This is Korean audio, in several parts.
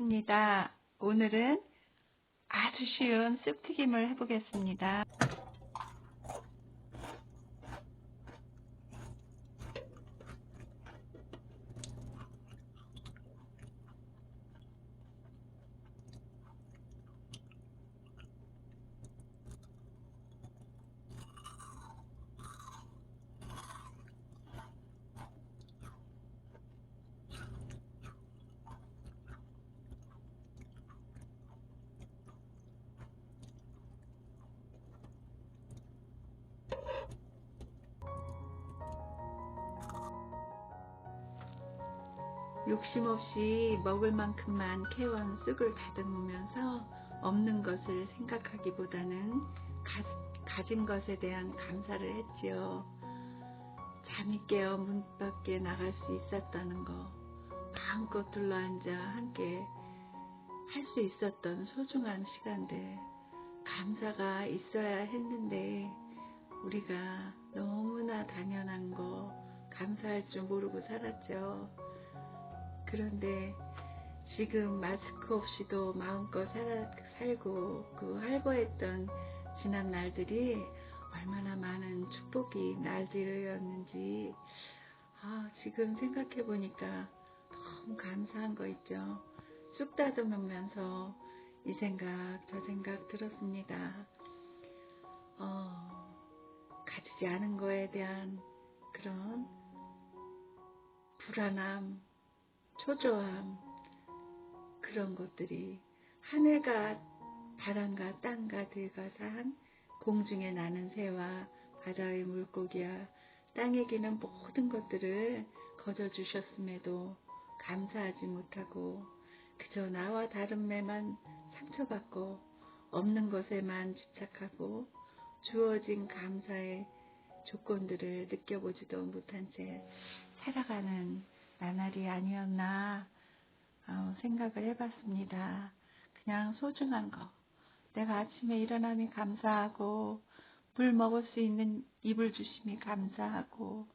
반갑습니다. 오늘은 아주 쉬운 쑥 튀김을 해보겠습니다. 욕심 없이 먹을 만큼만 캐온 쑥을 다듬으면서 없는 것을 생각하기보다는 가, 진 것에 대한 감사를 했지요. 잠이 깨어 문 밖에 나갈 수 있었다는 거, 마음껏 둘러앉아 함께 할 수 있었던 소중한 시간들, 감사가 있어야 했는데 우리가 너무나 당연한 거 감사할 줄 모르고 살았죠. 그런데 지금 마스크 없이도 마음껏 살아, 살고 그 활보했던 지난 날들이 얼마나 많은 축복이 날들이었는지 아, 지금 생각해 보니까 너무 감사한 거 있죠. 쑥 다듬으면서 이 생각 저 생각 들었습니다. 어, 가지지 않은 거에 대한 그런 불안함, 초조함 그런 것들이 하늘과 바람과 땅과 들과 산 공중에 나는 새와 바다의 물고기와 땅에 기는 모든 것들을 거저 주셨음에도 감사하지 못하고 그저 나와 다른 매만 상처받고 없는 것에만 집착하고 주어진 감사의 조건들을 느껴보지도 못한 채 살아가는 나날이 아니었나 어, 생각을 해봤습니다. 그냥 소중한 거. 내가 아침에 일어나니 감사하고 물 먹을 수 있는 입을 주심이 감사하고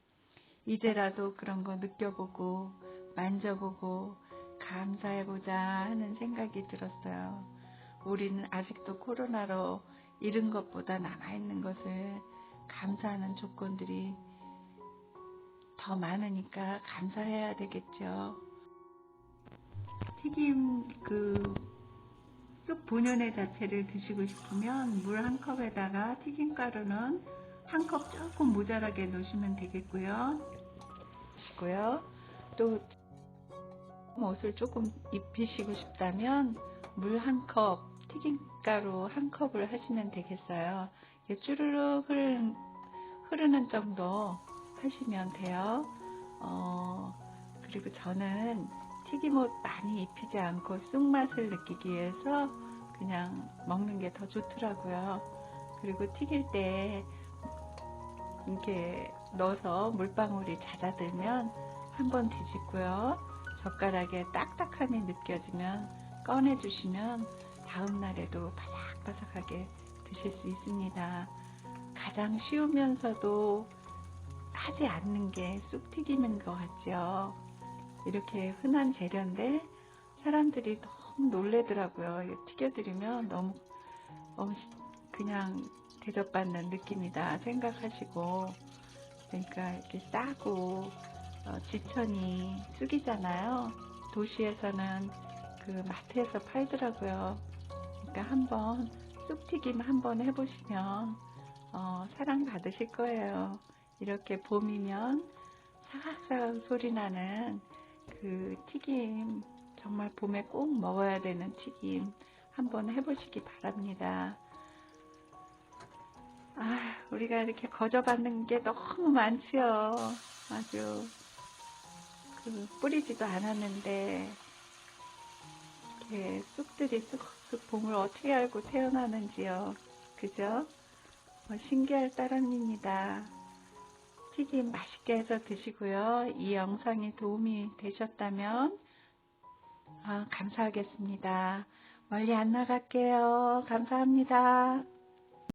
이제라도 그런 거 느껴보고 만져보고 감사해보자 하는 생각이 들었어요. 우리는 아직도 코로나로 잃은 것보다 남아있는 것을 감사하는 조건들이 더 많으니까 감사해야 되겠죠. 튀김 그 쑥 본연의 자체를 드시고 싶으면 물 한 컵에다가 튀김가루는 한 컵 조금 모자라게 넣으시면 되겠고요. 시고요. 또 옷을 조금 입히시고 싶다면 물 한 컵, 튀김가루 한 컵을 하시면 되겠어요. 쭈르륵 흐르는, 흐르는 정도 하시면 돼요. 어, 그리고 저는 튀김옷 많이 입히지 않고 쑥맛을 느끼기 위해서 그냥 먹는 게 더 좋더라고요. 그리고 튀길 때 이렇게 넣어서 물방울이 잦아들면 한번 뒤집고요. 젓가락에 딱딱함이 느껴지면 꺼내주시면 다음날에도 바삭바삭하게 드실 수 있습니다. 가장 쉬우면서도 하지 않는 게 쑥튀김인 것 같죠. 이렇게 흔한 재료인데 사람들이 너무 놀래더라고요. 튀겨드리면 너무, 너무 그냥 대접받는 느낌이다 생각하시고 그러니까 이렇게 싸고 어, 지천이 쑥이잖아요. 도시에서는 그 마트에서 팔더라고요. 그러니까 한번 쑥 튀김 한번 해보시면 어, 사랑 받으실 거예요. 이렇게 봄이면 사각사각 소리 나는 그 튀김 정말 봄에 꼭 먹어야 되는 튀김 한번 해보시기 바랍니다. 아, 우리가 이렇게 거저받는 게 너무 많지요. 아주 그 뿌리지도 않았는데 이렇게 쑥들이 쑥쑥 봄을 어떻게 알고 태어나는지요. 그죠? 어, 신기할 따름입니다. 튀김 맛있게 해서 드시고요. 이 영상이 도움이 되셨다면 아, 감사하겠습니다. 멀리 안 나갈게요. 감사합니다.